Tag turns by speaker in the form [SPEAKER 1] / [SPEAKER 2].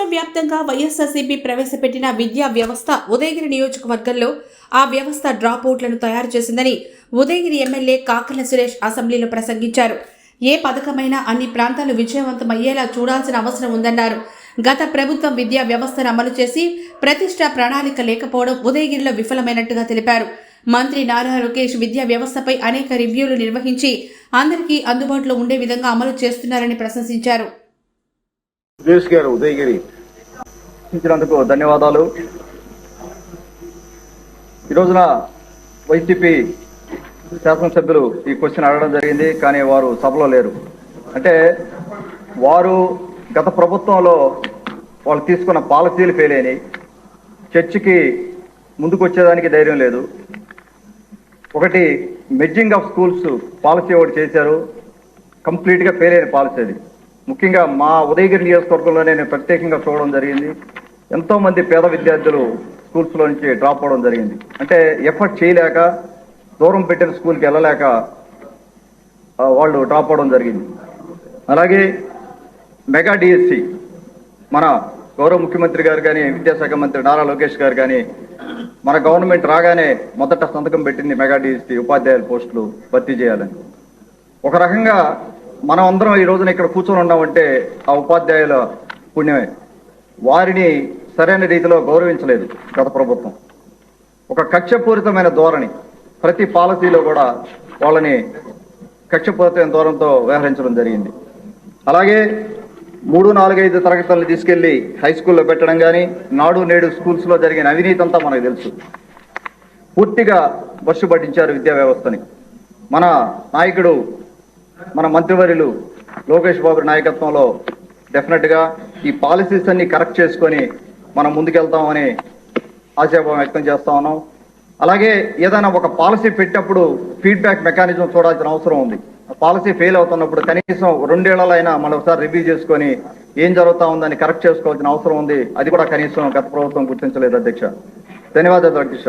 [SPEAKER 1] రాష్ట్ర వ్యాప్తంగా వైఎస్ఆర్సీపీ ప్రవేశపెట్టిన విద్యా వ్యవస్థ ఉదయగిరి నియోజకవర్గంలో ఆ వ్యవస్థ డ్రాప్ అవుట్లను తయారు చేసిందని ఉదయగిరి ఎమ్మెల్యే కాకర్ల సురేష్ అసెంబ్లీలో ప్రసంగించారు. ఏ పథకమైనా అన్ని ప్రాంతాలు విజయవంతమయ్యేలా చూడాల్సిన అవసరం ఉందన్నారు. గత ప్రభుత్వం విద్యా వ్యవస్థను అమలు చేసి ప్రతిష్ట ప్రణాళిక లేకపోవడం ఉదయగిరిలో విఫలమైనట్టుగా తెలిపారు. మంత్రి నారా లోకేష్ విద్యా వ్యవస్థపై అనేక రివ్యూలు నిర్వహించి అందరికీ అందుబాటులో ఉండే విధంగా అమలు చేస్తున్నారని ప్రశంసించారు.
[SPEAKER 2] సురేష్ గారు ఉదయగిరి
[SPEAKER 3] ఇచ్చినందుకు ధన్యవాదాలు. ఈ రోజున వైసీపీ శాసనసభ్యులు ఈ క్వశ్చన్ అడగడం జరిగింది కానీ వారు సభలో లేరు. అంటే వారు గత ప్రభుత్వంలో వాళ్ళు తీసుకున్న పాలసీలు ఫెయిల్ అయినాయి. చర్చికి ముందుకు వచ్చేదానికి ధైర్యం లేదు. ఒకటి మెడ్జింగ్ ఆఫ్ స్కూల్స్ పాలసీ ఒకటి చేశారు. కంప్లీట్గా ఫెయిల్ అయిన పాలసీ అది. ముఖ్యంగా మా ఉదయగిరి నియోజకవర్గంలో నేను ప్రత్యేకంగా చూడడం జరిగింది. ఎంతో మంది పేద విద్యార్థులు స్కూల్స్లో నుంచి డ్రాప్ అవడం జరిగింది. అంటే ఎఫర్ట్ చేయలేక దూరం పెట్టిన స్కూల్కి వెళ్ళలేక వాళ్ళు డ్రాప్ అవడం జరిగింది. అలాగే మెగా డిఎస్సి మన గౌరవ ముఖ్యమంత్రి గారు కానీ విద్యాశాఖ మంత్రి నారా లోకేష్ గారు కానీ మన గవర్నమెంట్ రాగానే మొదట సంతకం పెట్టింది మెగా డిఎస్సి ఉపాధ్యాయుల పోస్టులు భర్తీ చేయాలని. ఒక రకంగా మనం అందరం ఈ రోజున ఇక్కడ కూర్చొని ఉన్నామంటే ఆ ఉపాధ్యాయుల పుణ్యమే. వారిని సరైన రీతిలో గౌరవించలేదు గత ప్రభుత్వం. ఒక కక్షపూరితమైన ధోరణి ప్రతి పాలసీలో కూడా వాళ్ళని కక్షపూరితమైన ధోరణితో వ్యవహరించడం జరిగింది. అలాగే మూడు నాలుగైదు తరగతులను తీసుకెళ్ళి హై స్కూల్లో పెట్టడం కానీ నాడు నేడు స్కూల్స్లో జరిగిన అవినీతి అంతా మనకు తెలుసు. పూర్తిగా బస్సు పట్టించారు విద్యా వ్యవస్థని. మన నాయకుడు మన మంత్రివర్యులు లోకేష్ బాబు నాయకత్వంలో డెఫినెట్గా ఈ పాలసీస్ అన్ని కరెక్ట్ చేసుకొని మనం ముందుకెళ్తామని ఆశాభావం వ్యక్తం చేస్తా ఉన్నాం. అలాగే ఏదైనా ఒక పాలసీ పెట్టినప్పుడు ఫీడ్బ్యాక్ మెకానిజం చూడాల్సిన అవసరం ఉంది. పాలసీ ఫెయిల్ అవుతున్నప్పుడు కనీసం రెండేళ్ళైనా మనం ఒకసారి రివ్యూ చేసుకొని ఏం జరుగుతా ఉందని కరెక్ట్ చేసుకోవాల్సిన అవసరం ఉంది. అది కూడా కనీసం గత ప్రభుత్వం గుర్తించలేదు అధ్యక్ష. ధన్యవాదాలు అధ్యక్ష.